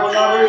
বললাম আমি